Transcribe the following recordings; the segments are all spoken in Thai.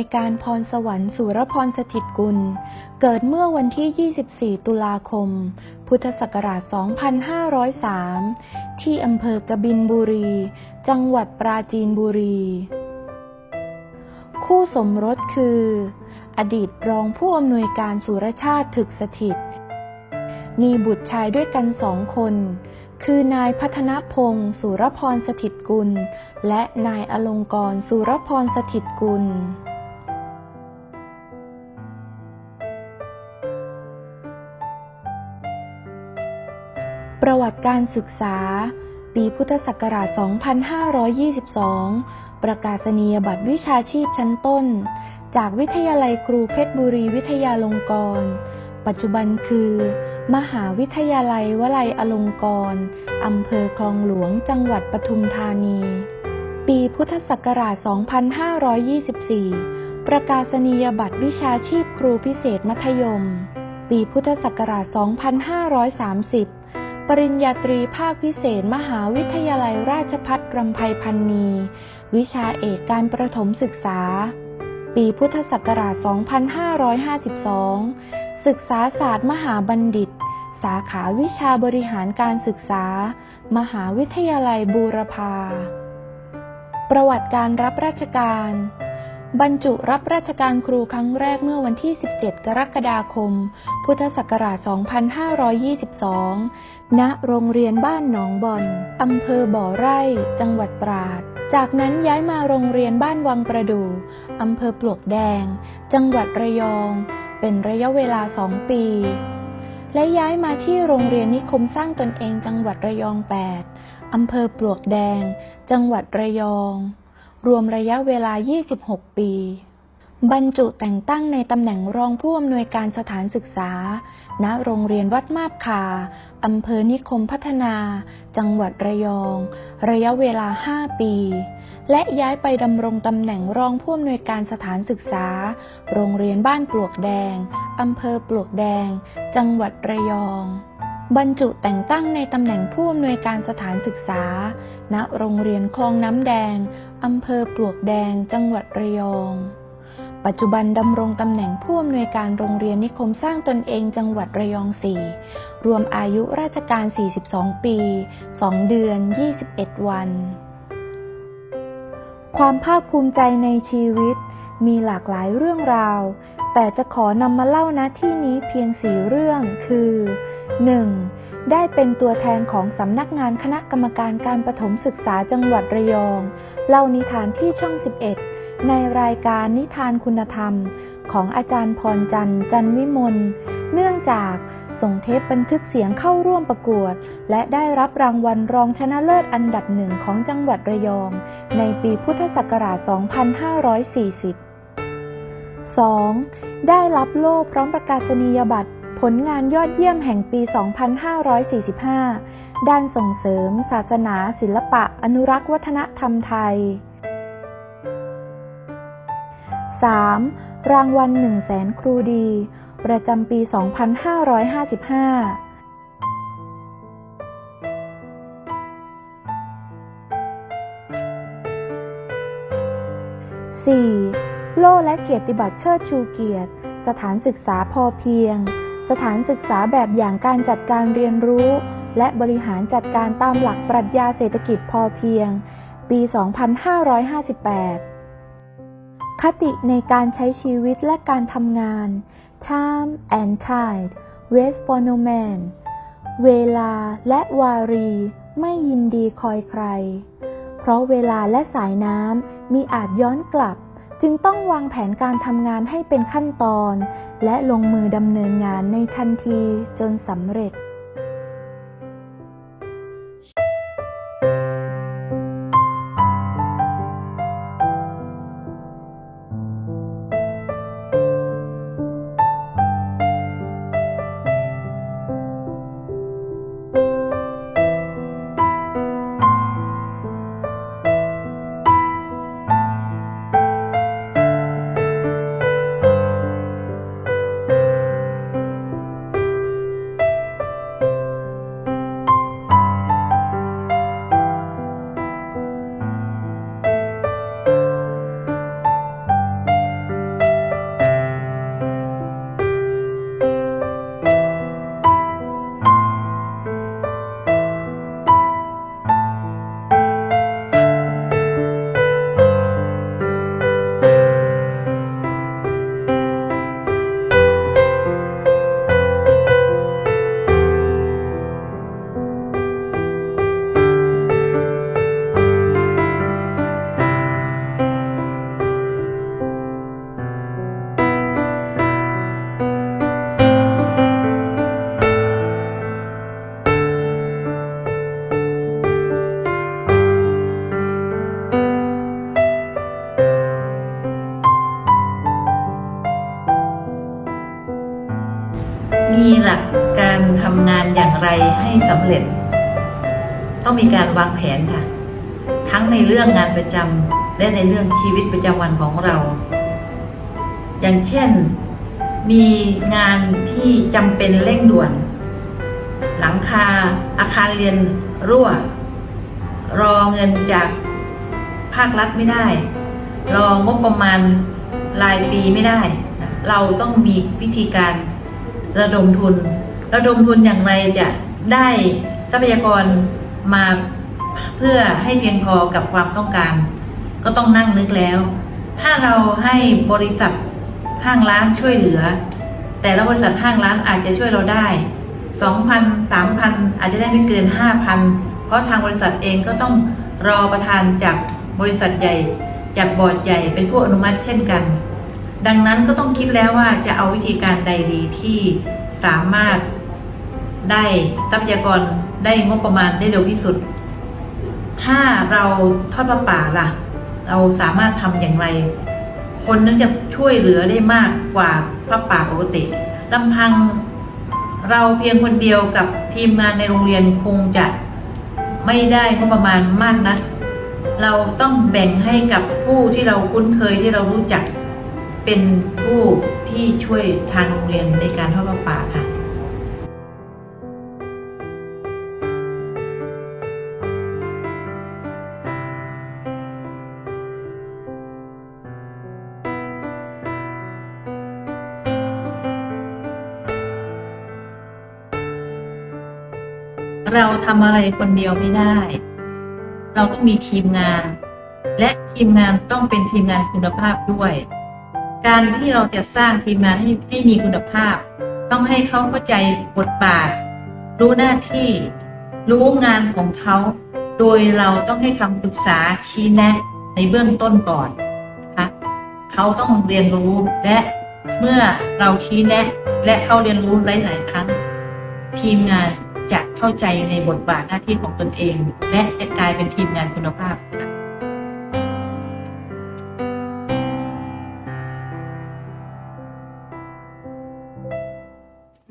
ผู้อำนวยการพรสวรรค์สุรพรสถิตกุล เกิดเมื่อวันที่ 24 ตุลาคม พุทธศักราช 2503 ที่อำเภอกบินบุรี จังหวัดปราจีนบุรี คู่สมรสคือ อดีตรองผู้อำนวยการสุรชาติถึกสถิต มีบุตรชายด้วยกันสองคนคือนายพัฒนพงศ์สุรพรสถิตกุล และนายอลงกรณ์สุรพรสถิตกุล การศึกษา ปีพุทธศักราช 2522 ประกาศนียบัตรวิชาชีพชั้นต้น จากวิทยาลัยครูเพชรบุรีวิทยาลงกรณ์ ปัจจุบันคือ มหาวิทยาลัยวลัยอลงกรณ์อำเภอคลองหลวง จังหวัดปทุมธานี ปีพุทธศักราช 2524ประกาศนียบัตรวิชาชีพครูพิเศษมัธยม ปีพุทธศักราช 2530 ปริญญาตรีภาคพิเศษ มหาวิทยาลัยราชภัฏรำไพพันนี วิชาเอกการประถมศึกษา ปีพุทธศักราช 2552 ศึกษาศาสตร์มหาบัณฑิต สาขาวิชาบริหารการศึกษา มหาวิทยาลัยบูรพา ประวัติการรับราชการ บรรจุรับราชการครูครั้งแรกเมื่อวันที่ 17 กรกฎาคม พุทธศักราช 2522 ณ โรงเรียนบ้านหนองบอนอำเภอบ่อไร่ จังหวัดตราด จากนั้นย้ายมาโรงเรียนบ้านวังประดู่อำเภอปลวกแดง จังหวัดระยอง เป็นระยะเวลาสองปี และย้ายมาที่โรงเรียนนิคมสร้างตนเองจังหวัดระยอง 8 อำเภอปลวกแดง จังหวัดระยอง รวมระยะเวลา 26 ปี บรรจุแต่งตั้งในตำแหน่งรองผู้อำนวยการสถานศึกษา ณ โรงเรียนวัดมาบคาอำเภอนิคมพัฒนา จังหวัดระยอง ระยะเวลา 5 ปี และย้ายไปดำรงตำแหน่งรองผู้อำนวยการสถานศึกษา โรงเรียนบ้านปลวกแดงอำเภอปลวกแดง จังหวัดระยอง บรรจุแต่งตั้งในตำแหน่งผู้อำนวยการสถานศึกษา ณ โรงเรียนคลองน้ำแดง อำเภอปลวกแดง จังหวัดระยอง ปัจจุบันดำรงตำแหน่งผู้อำนวยการโรงเรียนนิคมสร้างตนเองจังหวัดระยอง 4 รวมอายุราชการ 42 ปี 2 เดือน 21 วัน ความภาคภูมิใจในชีวิตมีหลากหลายเรื่องราว แต่จะขอนำมาเล่าณที่นี้เพียงสี่เรื่องคือ 1. ได้เป็นตัวแทนของสำนักงานคณะกรรมการการประถมศึกษาจังหวัดระยอง เล่านิทานที่ช่อง 11 ในรายการนิทานคุณธรรม ของอาจารย์พรจันทร์จันวิมล เนื่องจากส่งเทปบันทึกเสียงเข้าร่วมประกวด และได้รับรางวัลรองชนะเลิศอันดับหนึ่งของจังหวัดระยอง ในปีพุทธศักราช 2540 2. ได้รับโล่พร้อมประกาศนียบัตร ผลงานยอดเยี่ยมแห่งปี 2545 ด้านส่งเสริม ศาสนา ศิลปะ อนุรักษ์วัฒนธรรมไทย 3. รางวัล1แสนครูดี ประจำปี 2555 4. โล่และเกียรติบัตรเชิดชูเกียรติ สถานศึกษาพอเพียง สถานศึกษาแบบอย่างการจัดการเรียนรู้ และบริหารจัดการตามหลักปรัชญาเศรษฐกิจพอเพียง ปี 2558 คติในการใช้ชีวิตและการทำงาน time and tide wait for no man เวลาและวารี ไม่ยินดีคอยใคร เพราะเวลาและสายน้ำมีอาจย้อนกลับ จึงต้องวางแผนการทำงานให้เป็นขั้นตอน และลงมือดำเนินงานในทันทีจนสำเร็จ ให้สำเร็จ ต้องมีการวางแผนค่ะ ทั้งในเรื่องงานประจำและในเรื่องชีวิตประจำวันของเรา อย่างเช่น มีงานที่จำเป็นเร่งด่วน หลังคาอาคารเรียนรั่ว รอเงินจากภาครัฐไม่ได้ รองบประมาณรายปีไม่ได้ เราต้องมีวิธีการระดมทุน ระดมทุนอย่างไรจะได้ทรัพยากรมาเพื่อให้เพียงพอกับความต้องการ ก็ต้องนั่งนึกแล้ว ถ้าเราให้บริษัทห้างร้านช่วยเหลือ แต่ละบริษัทห้างร้านอาจจะช่วยเราได้2,000 3,000อาจจะได้ไม่เกิน5,000เพราะทางบริษัทเองก็ต้องรอประธานจากบริษัทใหญ่จากบอร์ดใหญ่เป็นผู้อนุมัติเช่นกัน ดังนั้นก็ต้องคิดแล้วว่าจะเอาวิธีการใดดีที่สามารถ ได้ทรัพยากรได้งบประมาณได้เร็วที่สุด ถ้าเราทอดประป่าล่ะ เราสามารถทำอย่างไร คนนึงจะช่วยเหลือได้มากกว่าพระป่าปกติลำพังเราเพียงคนเดียวกับทีมงานในโรงเรียนคงจะไม่ได้งบประมาณมากนักเราต้องแบ่งให้กับผู้ที่เราคุ้นเคยที่เรารู้จัก เป็นผู้ที่ช่วยทางโรงเรียนในการทอดประป่าค่ะ เราทำอะไรคนเดียวไม่ได้ เราต้องมีทีมงาน และทีมงานต้องเป็นทีมงานคุณภาพด้วย การที่เราจะสร้างทีมงานให้ให้มีคุณภาพ ต้องให้เขาเข้าใจบทบาท รู้หน้าที่ รู้งานของเขา โดยเราต้องให้คำปรึกษาชี้แนะในเบื้องต้นก่อนนะคะเขาต้องเรียนรู้และเมื่อเราชี้แนะ และเขาเรียนรู้หลายๆครั้ง ทีมงาน จะเข้าใจในบทบาทหน้าที่ของตนเอง และจะกลายเป็นทีมงานคุณภาพ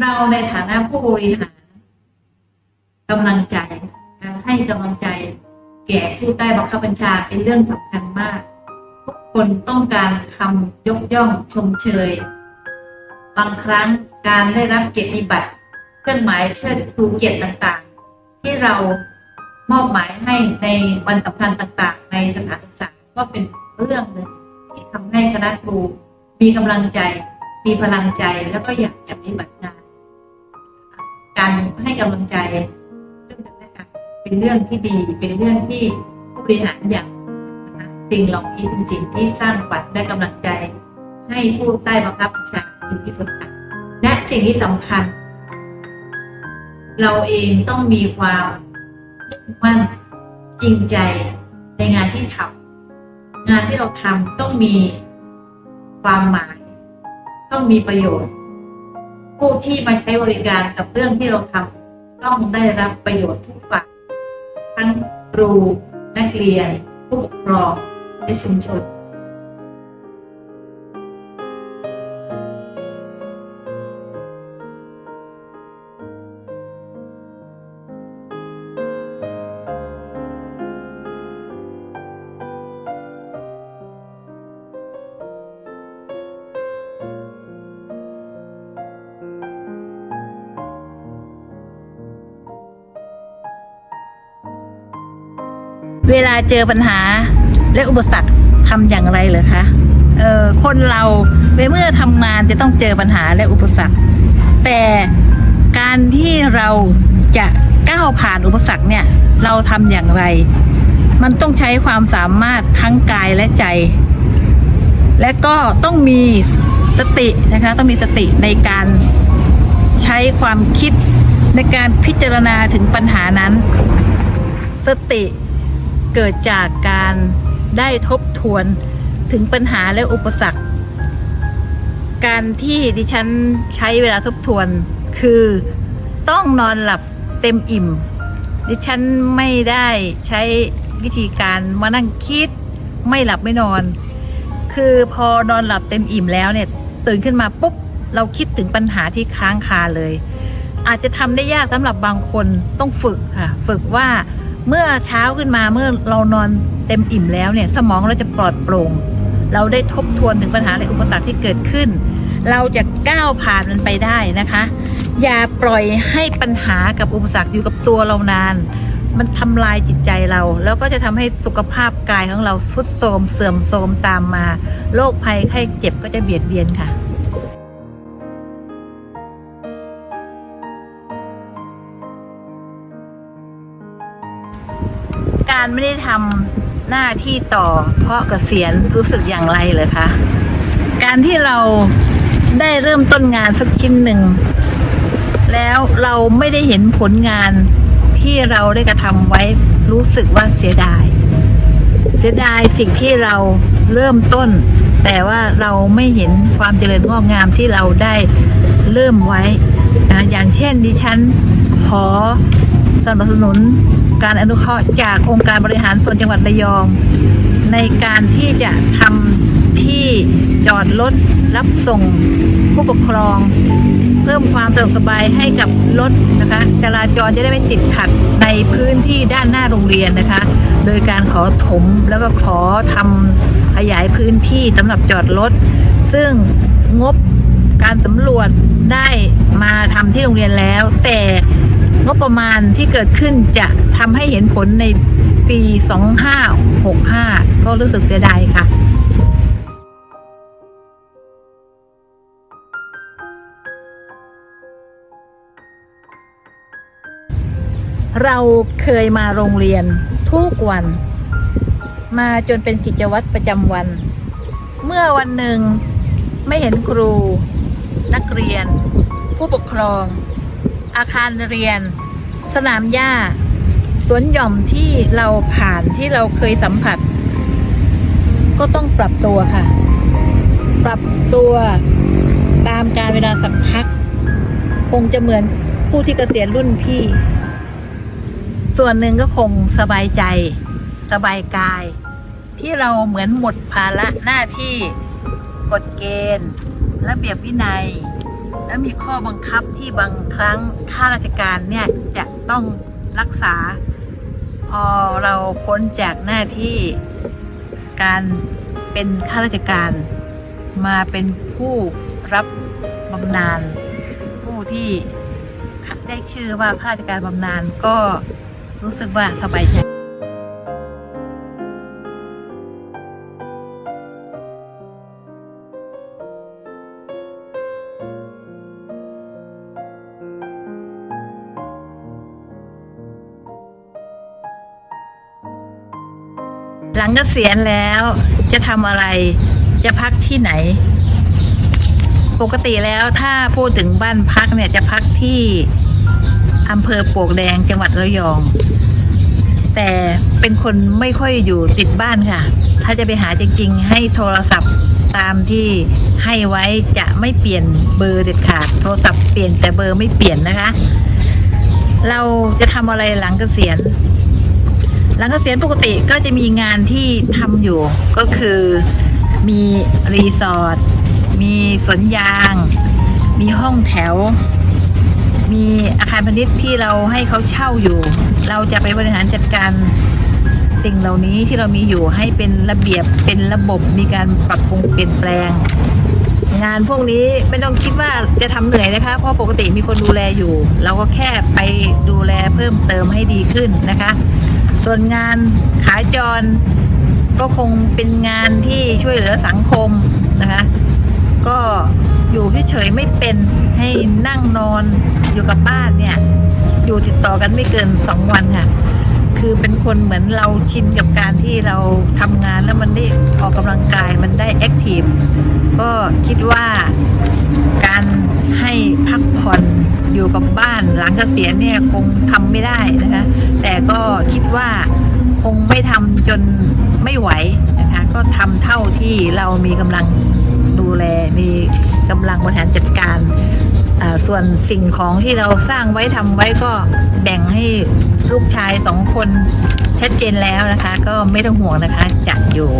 เราในฐานะผู้บริหารกำลังใจการให้กำลังใจ แก่ผู้ใต้บังคับบัญชาเป็นเรื่องสำคัญมาก ทุกคนต้องการคำยกย่องชมเชย บางครั้งการได้รับเกียรติบัตร เครื่องหมายเชิดชูเกียรติต่างๆ ที่เรามอบหมายให้ในวันสำคัญต่างๆ ในสถานศึกษาก็เป็นเรื่องหนึ่งที่ทำให้คณะครูมีกำลังใจมีพลังใจแล้วก็อยากจะปฏิบัติงานการให้กำลังใจซึ่งกันและกันเป็นเรื่องที่ดีเป็นเรื่องที่ผู้บริหารอย่างสิ่งเหล่านี้เป็นสิ่งที่สร้างขวัญและกำลังใจ ให้ผู้ใต้บังคับบัญชาดีที่สุดและสิ่งที่สำคัญ เราเองต้องมีความมั่นจริงใจในงานที่ทำงานที่เราทำต้องมีความหมาย ต้องมีประโยชน์ ผู้ที่มาใช้บริการกับเรื่องที่เราทำต้องได้รับประโยชน์ทุกฝ่ายทั้งครูนักเรียน ผู้ปกครองและชุมชน เจอปัญหาและอุปสรรคทำอย่างไรเหรอคะเออคนเราเมื่อทำงานจะต้องเจอปัญหาและอุปสรรค แต่การที่เราจะก้าวผ่านอุปสรรคเนี่ย เราทำอย่างไร มันต้องใช้ความสามารถทั้งกายและใจ และก็ต้องมีสตินะคะ ต้องมีสติในการใช้ความคิดในการพิจารณาถึงปัญหานั้น สติ เกิดจากการได้ทบทวนถึงปัญหาและอุปสรรค การที่ดิฉันใช้เวลาทบทวน คือต้องนอนหลับเต็มอิ่ม ดิฉันไม่ได้ใช้วิธีการมานั่งคิด ไม่หลับไม่นอน คือพอนอนหลับเต็มอิ่มแล้วเนี่ย ตื่นขึ้นมาปุ๊บเราคิดถึงปัญหาที่ค้างคาเลย อาจจะทำได้ยากสำหรับบางคนต้องฝึกค่ะ ฝึกว่า เมื่อเช้าขึ้นมาเมื่อเรานอนเต็มอิ่มแล้วเนี่ย สมองเราจะปลอดโปร่ง เราได้ทบทวนถึงปัญหาและอุปสรรคที่เกิดขึ้น เราจะก้าวผ่านมันไปได้นะคะ อย่าปล่อยให้ปัญหากับอุปสรรคอยู่กับตัวเรานาน มันทำลายจิตใจเรา แล้วก็จะทำให้สุขภาพกายของเราทรุดโทรมเสื่อมโทรมตามมาโรคภัยไข้เจ็บก็จะเบียดเบียนค่ะ การไม่ได้ทำหน้าที่ต่อ เพราะเกษียณรู้สึกอย่างไรเลยคะ การที่เราได้เริ่มต้นงานสักชิ้นหนึ่ง แล้วเราไม่ได้เห็นผลงานที่เราได้กระทำไว้รู้สึกว่าเสียดาย เสียดายสิ่งที่เราเริ่มต้น แต่ว่าเราไม่เห็นความเจริญงอกงามที่เราได้เริ่มไว้ อย่างเช่นดิฉันขอสนับสนุน การอนุเคราะห์จากองค์การบริหารส่วนจังหวัดระยอง ในการที่จะทำที่จอดรถรับส่งผู้ปกครอง เพิ่มความสะดวกสบายให้กับรถนะคะจราจรจะได้ไม่ติดขัดในพื้นที่ด้านหน้าโรงเรียนนะคะ โดยการขอถมแล้วก็ขอทำขยายพื้นที่สำหรับจอดรถซึ่งงบการสำรวจได้มาทำที่โรงเรียนแล้ว แต่ งบประมาณที่เกิดขึ้นจะทำให้เห็นผลในปี 2565 ก็รู้สึกเสียดายค่ะเราเคยมาโรงเรียนทุกวัน มาจนเป็นกิจวัตรประจำวัน เมื่อวันหนึ่งไม่เห็นครู นักเรียน ผู้ปกครอง อาคารเรียน สนามหญ้าสวนหย่อมที่เราผ่านที่เราเคยสัมผัส ก็ต้องปรับตัวค่ะ ปรับตัวตามการเวลาสักพัก คงจะเหมือนผู้ที่เกษียณรุ่นพี่ ส่วนหนึ่งก็คงสบายใจ สบายกาย ที่เราเหมือนหมดภาระหน้าที่กฎเกณฑ์ ระเบียบวินัย และมีข้อบังคับที่บางครั้งข้าราชการเนี่ยจะต้องรักษา พอเราพ้นจากหน้าที่การเป็นข้าราชการ มาเป็นผู้รับบำนาญผู้ที่ได้ชื่อว่าข้าราชการบำนาญก็รู้สึกว่าสบายใจ หลังเกษียณแล้วจะทำอะไรจะพักที่ไหน ปกติแล้วถ้าพูดถึงบ้านพักเนี่ยจะพักที่อำเภอปวกแดงจังหวัดระยอง แต่เป็นคนไม่ค่อยอยู่ติดบ้านค่ะ ถ้าจะไปหาจริง ๆ ให้โทรศัพท์ตามที่ให้ไว้จะไม่เปลี่ยนเบอร์เด็ดขาด โทรศัพท์เปลี่ยนแต่เบอร์ไม่เปลี่ยนนะคะ เราจะทำอะไรหลังเกษียณ หลังเกษียณปกติก็จะมีงานที่ทำอยู่ ก็คือมีรีสอร์ทมีสวนยาง มีห้องแถว มีอาคารพาณิชย์ที่เราให้เขาเช่าอยู่ เราจะไปบริหารจัดการสิ่งเหล่านี้ที่เรามีอยู่ให้เป็นระเบียบเป็นระบบมีการปรับปรุงเปลี่ยนแปลง งานพวกนี้ไม่ต้องคิดว่าจะทำเหนื่อยนะคะ เพราะปกติมีคนดูแลอยู่ เราก็แค่ไปดูแลเพิ่มเติมให้ดีขึ้นนะคะ ส่วนงานขาจร ก็คงเป็นงานที่ช่วยเหลือสังคมนะคะ ก็อยู่เฉยๆไม่เป็นให้นั่งนอนอยู่กับบ้านเนี่ย อยู่ติดต่อกันไม่เกินสองวันค่ะคือเป็นคนเหมือนเราชินกับการที่เราทำงานแล้วมันได้ออกกำลังกายมันได้แอคทีฟก็คิดว่าการให้พักผ่อน อยู่กับบ้านหลังเกษียณเนี่ยคงทำไม่ได้นะคะแต่ก็คิดว่าคงไม่ทำจนไม่ไหวนะคะก็ทำเท่าที่เรามีกำลังดูแลมีกำลังบริหารจัดการส่วนสิ่งของที่เราสร้างไว้ทำไว้ก็แบ่งให้ลูกชายสองคนชัดเจนแล้วนะคะ ก็ไม่ต้องห่วงนะคะจะอยู่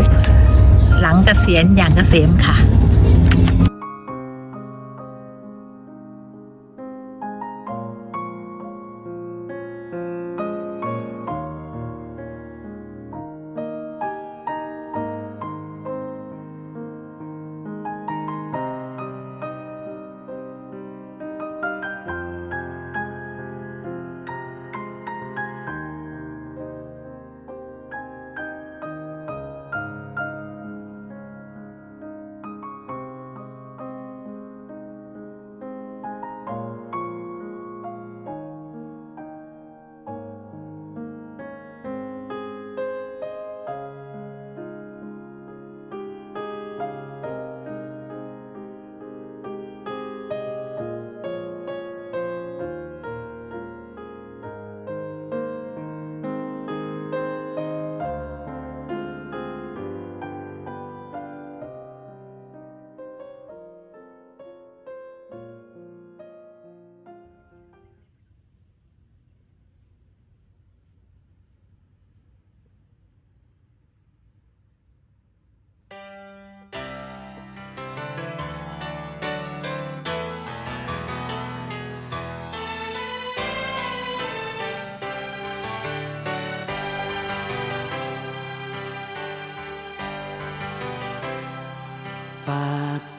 หลังเกษียณอย่างเกษมค่ะ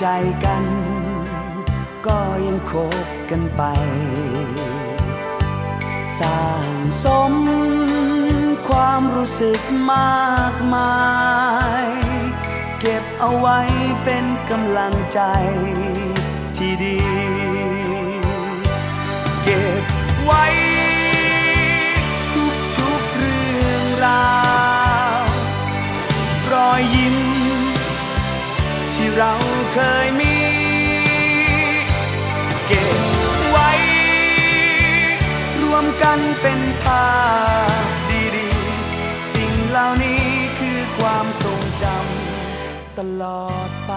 ใจกัน ก็ยังคบกันไป สร้างสมความรู้สึกมากมาย เก็บเอาไว้เป็นกำลังใจที่ดี เก็บไว้ทุกๆเรื่องราว รอยยิ้มที่เรา เคยมี เก็บไว้ รวมกันเป็นภาพดีๆ สิ่งเหล่านี้คือความทรงจำตลอดไป